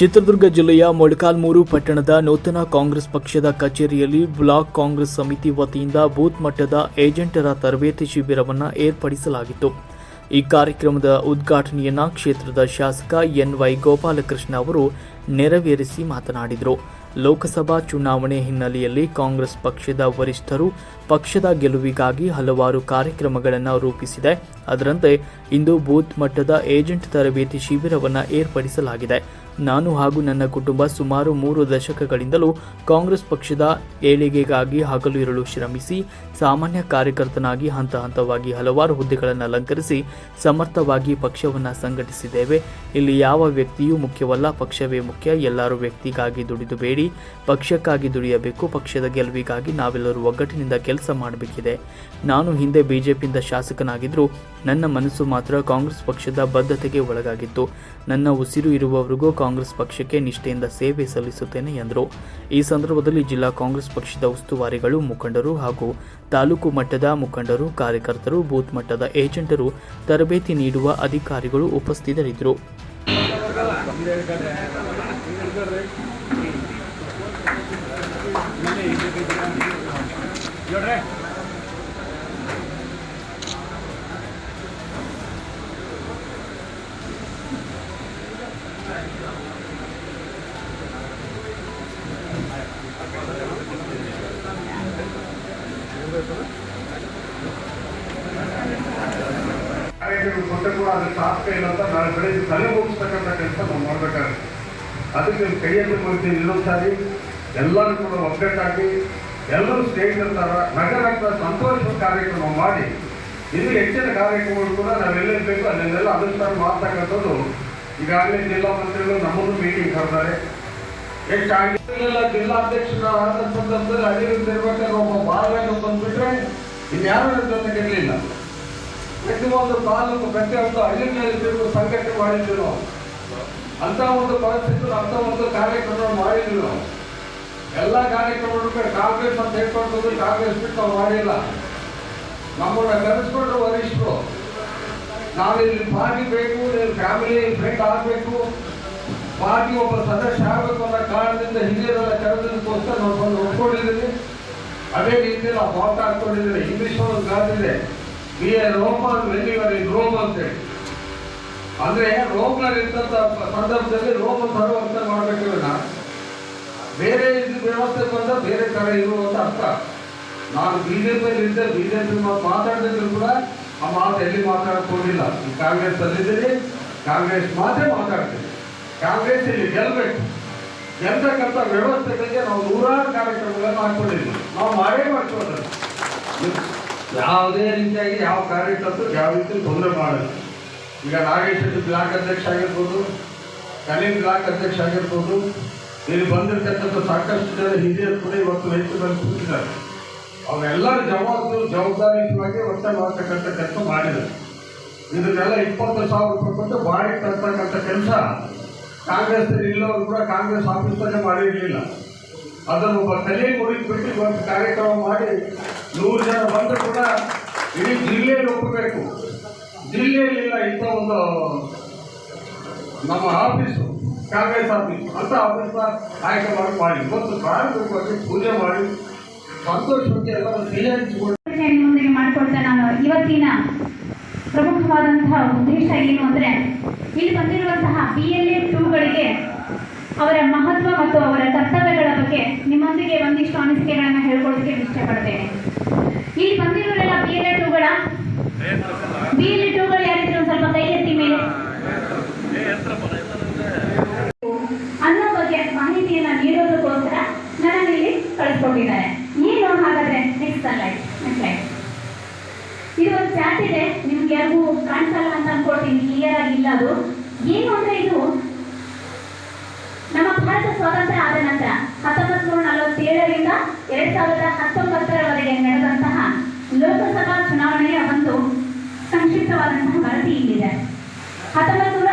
ಚಿತ್ರದುರ್ಗ ಜಿಲ್ಲೆಯ ಮೊಳಕಾಲ್ಮೂರು ಪಟ್ಟಣದ ನೂತನ ಕಾಂಗ್ರೆಸ್ ಪಕ್ಷದ ಕಚೇರಿಯಲ್ಲಿ ಬ್ಲಾಕ್ ಕಾಂಗ್ರೆಸ್ ಸಮಿತಿ ವತಿಯಿಂದ ಬೂತ್ ಮಟ್ಟದ ಏಜೆಂಟರ ತರಬೇತಿ ಶಿಬಿರವನ್ನು ಏರ್ಪಡಿಸಲಾಗಿತ್ತು. ಈ ಕಾರ್ಯಕ್ರಮದ ಉದ್ಘಾಟನೆಯನ್ನ ಕ್ಷೇತ್ರದ ಶಾಸಕ ಎನ್ ವೈ ಗೋಪಾಲಕೃಷ್ಣ ಅವರು ನೆರವೇರಿಸಿ ಮಾತನಾಡಿದರು. ಲೋಕಸಭಾ ಚುನಾವಣೆ ಹಿನ್ನೆಲೆಯಲ್ಲಿ ಕಾಂಗ್ರೆಸ್ ಪಕ್ಷದ ವರಿಷ್ಠರು ಪಕ್ಷದ ಗೆಲುವಿಗಾಗಿ ಹಲವಾರು ಕಾರ್ಯಕ್ರಮಗಳನ್ನು ರೂಪಿಸಿದೆ. ಅದರಂತೆ ಇಂದು ಬೂತ್ ಮಟ್ಟದ ಏಜೆಂಟ್ ತರಬೇತಿ ಶಿಬಿರವನ್ನು ಏರ್ಪಡಿಸಲಾಗಿದೆ. ನಾನು ಹಾಗೂ ನನ್ನ ಕುಟುಂಬ ಸುಮಾರು ಮೂರು ದಶಕಗಳಿಂದಲೂ ಕಾಂಗ್ರೆಸ್ ಪಕ್ಷದ ಏಳಿಗೆಗಾಗಿ ಹಗಲು ಇರಲು ಶ್ರಮಿಸಿ, ಸಾಮಾನ್ಯ ಕಾರ್ಯಕರ್ತನಾಗಿ ಹಂತ ಹಂತವಾಗಿ ಹಲವಾರು ಹುದ್ದೆಗಳನ್ನು ಅಲಂಕರಿಸಿ ಸಮರ್ಥವಾಗಿ ಪಕ್ಷವನ್ನು ಸಂಘಟಿಸಿದ್ದೇವೆ. ಇಲ್ಲಿ ಯಾವ ವ್ಯಕ್ತಿಯೂ ಮುಖ್ಯವಲ್ಲ, ಪಕ್ಷವೇ ಮುಖ್ಯ. ಎಲ್ಲರೂ ವ್ಯಕ್ತಿಗಾಗಿ ದುಡಿದು ಬೇಡಿ, ಪಕ್ಷಕ್ಕಾಗಿ ದುಡಿಯಬೇಕು, ಪಕ್ಷದ ಗೆಲುವಿಗಾಗಿ ನಾವೆಲ್ಲರೂ ಒಗ್ಗಟ್ಟಿನಿಂದ ಕೆಲಸ ಮಾಡಬೇಕಿದೆ. ನಾನು ಹಿಂದೆ ಬಿಜೆಪಿಯಿಂದ ಶಾಸಕನಾಗಿದ್ದರೂ ನನ್ನ ಮನಸ್ಸು ಮಾತ್ರ ಕಾಂಗ್ರೆಸ್ ಪಕ್ಷದ ಬದ್ಧತೆಗೆ ಒಳಗಾಗಿತ್ತು. ನನ್ನ ಉಸಿರು ಇರುವವರೆಗೂ ಕಾಂಗ್ರೆಸ್ ಪಕ್ಷಕ್ಕೆ ನಿಷ್ಠೆಯಿಂದ ಸೇವೆ ಸಲ್ಲಿಸುತ್ತೇನೆ ಎಂದರು. ಈ ಸಂದರ್ಭದಲ್ಲಿ ಜಿಲ್ಲಾ ಕಾಂಗ್ರೆಸ್ ಪಕ್ಷದ ಉಸ್ತುವಾರಿಗಳು, ಮುಖಂಡರು ಹಾಗೂ ತಾಲೂಕು ಮಟ್ಟದ ಮುಖಂಡರು, ಕಾರ್ಯಕರ್ತರು, ಬೂತ್ ಮಟ್ಟದ ಏಜೆಂಟರು, ತರಬೇತಿ ನೀಡುವ ಅಧಿಕಾರಿಗಳು ಉಪಸ್ಥಿತರಿದ್ದರು. ಕಾರ್ಯಕ್ರಮ ಕೂಡ ಅದು ಸಾರ್ಥಕ ಇಲ್ಲ ಅಂತ ನಾಳೆ ಬೆಳಗ್ಗೆ ತಲೆ ಹೋಗಿಸ್ತಕ್ಕಂಥ ಕೆಲಸ ನಾವು ಮಾಡಬೇಕಾಗುತ್ತೆ ಅದಕ್ಕೆ ನೀವು ಕೈಯಲ್ಲಿ ಕೊಡ್ತೀವಿ ಇನ್ನೊಂದ್ಸಾರಿ ಎಲ್ಲರೂ ಕೂಡ ಒಗ್ಗಟ್ಟಾಗಿ ಎಲ್ಲರೂ ಸ್ನೇಹಿತರ ನಗರದ ಸಂತೋಷದ ಕಾರ್ಯಕ್ರಮ ಮಾಡಿ ಇನ್ನು ಹೆಚ್ಚಿನ ಕಾರ್ಯಕ್ರಮಗಳು ಕೂಡ ನಾವೆಲ್ಲೆಲ್ಲಿ ಬೇಕು ಅಲ್ಲೆಲ್ಲ ಅನುಷ್ಠಾನ ಮಾಡ್ತಕ್ಕಂಥದ್ದು. ಈಗಾಗಲೇ ಜಿಲ್ಲಾ ಮಂತ್ರಿಗಳು ನಮ್ಮನ್ನು ಮೀಟಿಂಗ್ ಕರೆದಾರೆ ಹೆಚ್ಚಾಗಿ ಜಿಲ್ಲಾಧ್ಯಕ್ಷರಾದ ಸಂದರ್ಭದಲ್ಲಿ ಅಡಿಯಲ್ಲಿ ಇರ್ಬೇಕಾದ್ರೆ ಒಬ್ಬ ಬಾಲವನ್ನು ಬಂದ್ಬಿಟ್ರೆ ಇನ್ಯಾರು ಜೊತೆಗೆ ಇರಲಿಲ್ಲ ಪ್ರತಿ ಒಂದು ತಾಲೂಕು ಒಂದು ಹಳ್ಳಿನಲ್ಲಿ ಸಂಘಟನೆ ಮಾಡಿದ್ರು ನಾವು. ಅಂತ ಒಂದು ಪರಿಸ್ಥಿತಿ ಅಂತ ಒಂದು ಕಾರ್ಯಕ್ರಮ ಮಾಡಿದ್ರು ನಾವು. ಎಲ್ಲ ಕಾರ್ಯಕ್ರಮಗಳು ಕಾಂಗ್ರೆಸ್ ಅಂತ ಹೇಳ್ಕೊಂಡು ಕಾಂಗ್ರೆಸ್ ಬಿಟ್ಟು ನಾವು ಮಾಡಿಲ್ಲ. ನಮ್ಮನ್ನ ಕರೆಸ್ಕೊಂಡ್ರು ವರಿಷ್ಠರು. ನಾವಿಲ್ಲಿ ಪಾರ್ಟಿ ಬೇಕು ಫ್ಯಾಮಿಲಿ ಫ್ರೆಂಡ್ ಆಗಬೇಕು. ಪಾರ್ಟಿ ಒಬ್ಬ ಸದಸ್ಯ ಆಗಬೇಕು ಅನ್ನೋ ಕಾರಣದಿಂದ ಹಿರಿಯರೆಲ್ಲ ಕರೆದಕ್ಕೋಸ್ಕರ ನಾವು ಬಂದು ಒಪ್ಕೊಂಡಿದ್ದೀವಿ. ಅದೇ ರೀತಿ ನಾವು ಬಾವುಟ ಹಾಕೊಂಡಿದ್ದೀವಿ ಇಂಗ್ಲೀಷ್ ಒಂದು ಗಾದಿದೆ be a Roman wherever in Rome ಅಂತೇಳಿ ಅಂದ್ರೆ ರೋಮ್ನಲ್ಲಿ ಇದ್ದಂತ ಸಂದರ್ಭದಲ್ಲಿ ರೋಮ್ ಸರ್ವಂತ ಮಾಡಬೇಕಿಲ್ಲ ಬೇರೆ ಇದು ವ್ಯವಸ್ಥೆ ಬಂದ ಬೇರೆ ತರ ಇರುವಂತ ಅರ್ಥ. ನಾನು ಬಿಜೆಪಿಯಲ್ಲಿ ಇದ್ದೆ ಬಿಜೆಪಿ ಮಾತಾಡಿದ್ರು ಕೂಡ ಆ ಮಾತು ಎಲ್ಲಿ ಮಾತಾಡ್ಕೊಂಡಿಲ್ಲ. ಕಾಂಗ್ರೆಸ್ ಅಲ್ಲಿದ್ದೀನಿ ಕಾಂಗ್ರೆಸ್ ಮಾತ್ರ ಮಾತಾಡ್ತೀನಿ. ಕಾಂಗ್ರೆಸ್ ಇಲ್ಲಿ ಗೆಲ್ಬೇಕು. ಗೆಲ್ತಕ್ಕಂಥ ವ್ಯವಸ್ಥೆಗಳಿಗೆ ನಾವು ನೂರಾರು ಕಾರ್ಯಕ್ರಮಗಳನ್ನು ಹಾಕೊಂಡಿದ್ದೀವಿ ನಾವು ಮಾಡೇ ಮಾಡ್ಕೊಂಡ್ರೆ ಯಾವುದೇ ರೀತಿಯಾಗಿ ಯಾವ ಕಾರ್ಯಕರ್ತರು ಯಾವ ರೀತಿ ತೊಂದರೆ ಮಾಡಲ್ಲ. ಈಗ ನಾಗೇಶ್ ಶೆಟ್ಟಿ ಬ್ಲಾಕ್ ಅಧ್ಯಕ್ಷ ಆಗಿರ್ಬೋದು ಕಲೀನ್ ಬ್ಲಾಕ್ ಅಧ್ಯಕ್ಷ ಆಗಿರ್ಬೋದು, ಇಲ್ಲಿ ಬಂದಿರತಕ್ಕಂಥ ಸಾಕಷ್ಟು ಜನ ಹಿರಿಯರು ಕೂಡ ಇವತ್ತು ರೈತರಲ್ಲಿ ಕೂತಿದ್ದಾರೆ. ಅವರೆಲ್ಲರ ಜವಾಬ್ದಾರಿ ಜವಾಬ್ದಾರಿಯುತವಾಗಿ ವರ್ಷ ಮಾಡ್ತಕ್ಕಂಥ ಕೆಲಸ ಮಾಡಿದ್ದಾರೆ. ಇದನ್ನೆಲ್ಲ ಇಪ್ಪತ್ತು ಸಾವಿರ ರೂಪಾಯಿ ಕೊಟ್ಟು ಬಾಡಿ ತರ್ತಕ್ಕಂಥ ಕೆಲಸ ಕಾಂಗ್ರೆಸ್ ಇಲ್ಲವರು ಕೂಡ ಕಾಂಗ್ರೆಸ್ ಆಫೀಸಲ್ಲೇ ಮಾಡಿರಲಿಲ್ಲ. ಅದನ್ನು ಒಬ್ಬ ತಲೆ ಮುರಿದ್ಬಿಟ್ಟು ಒಂದು ಕಾರ್ಯಕ್ರಮ ಮಾಡಿ ನೂರು ಜನ ಬಂದರೂ ಕೂಡ ಇಡೀ ಜಿಲ್ಲೆಯಲ್ಲಿ ಒಪ್ಪಬೇಕು. ಜಿಲ್ಲೆಯಲ್ಲಿಲ್ಲ ಇಂಥ ಒಂದು ನಮ್ಮ ಆಫೀಸು, ಕಾಂಗ್ರೆಸ್ ಆಫೀಸ್, ಅಂತ ಆಫೀಸ್ನ ಆಯ್ಕೆ ಮಾಡಿ ಮಾಡಿ ಪ್ರಾರಂಭಿಕವಾಗಿ ಪೂಜೆ ಮಾಡಿ ಸಂತೋಷವಾಗಿ ಎಲ್ಲರೂ ಸಿಹಿ ಹಂಚಿಕೊಂಡು ನಾನು ಇವತ್ತಿನ ಪ್ರಮುಖವಾದಂತಹ ಉದ್ದೇಶ ಏನು ಅಂದರೆ ಇಲ್ಲಿ ಬಂದಿರುವಂತಹ ಬಿ ಎಲ್ ಎ ಅವರ ಮಹತ್ವ ಮತ್ತು ಅವರ ಕರ್ತವ್ಯಗಳ ಬಗ್ಗೆ ನಿಮ್ಮೊಂದಿಗೆ ಒಂದಿಷ್ಟು ಅನಿಸಿಕೆಗಳನ್ನು ಹೇಳ್ಕೊಡೋದಕ್ಕೆ ಇಷ್ಟಪಡ್ತೇನೆ. ಇಲ್ಲಿ ಬಂದಿರೋರೆಲ್ಲ ಬಿ ಎಲ್ ಎ ಟೂಗಳ ಬಿ ಎಲ್ ಯಾರಿದ್ರು ಸ್ವಲ್ಪ ಕೈ ಎತ್ತಿ ಮೇಲೆ? ಅನ್ನೋ ಬಗ್ಗೆ ಮಾಹಿತಿಯನ್ನ ನೀಡೋದಕ್ಕೋಸ್ಕರ ನನ್ನನ್ನು ಇಲ್ಲಿ ಕಳಿಸ್ಕೊಟ್ಟಿದ್ದಾರೆ. ಏನು ಹಾಗಾದ್ರೆ ನೆಕ್ಸ್ಟ್ ಲೈಟ್ ಇದು ಒಂದು ಚಾಟ್ ಇದೆ ನಿಮ್ಗೆ ಯಾರಿಗೂ ಕಾಣಿಸಲ್ಲ ಅಂತ ಅನ್ಕೊಳ್ತೀನಿ ಕ್ಲಿಯರ್ ಆಗಿ ಇಲ್ಲ ಅದು. ಏನು ಅಂದ್ರೆ ಇದು ಭಾರತ ಸ್ವಾತಂತ್ರ್ಯ ಆದ ನಂತರ ಹತ್ತೊಂಬತ್ತು ನೂರ ನಲವತ್ತೇಳರಿಂದ ಎರಡ್ ಸಾವಿರದ ಹತ್ತೊಂಬತ್ತರವರೆಗೆ ನಡೆದಂತಹ ಲೋಕಸಭಾ ಚುನಾವಣೆಯ ಒಂದು ಸಂಕ್ಷಿಪ್ತವಾದಂತಹ ವರದಿ ಇಲ್ಲಿದೆ. ಹತ್ತೊಂಬತ್ತು ನೂರ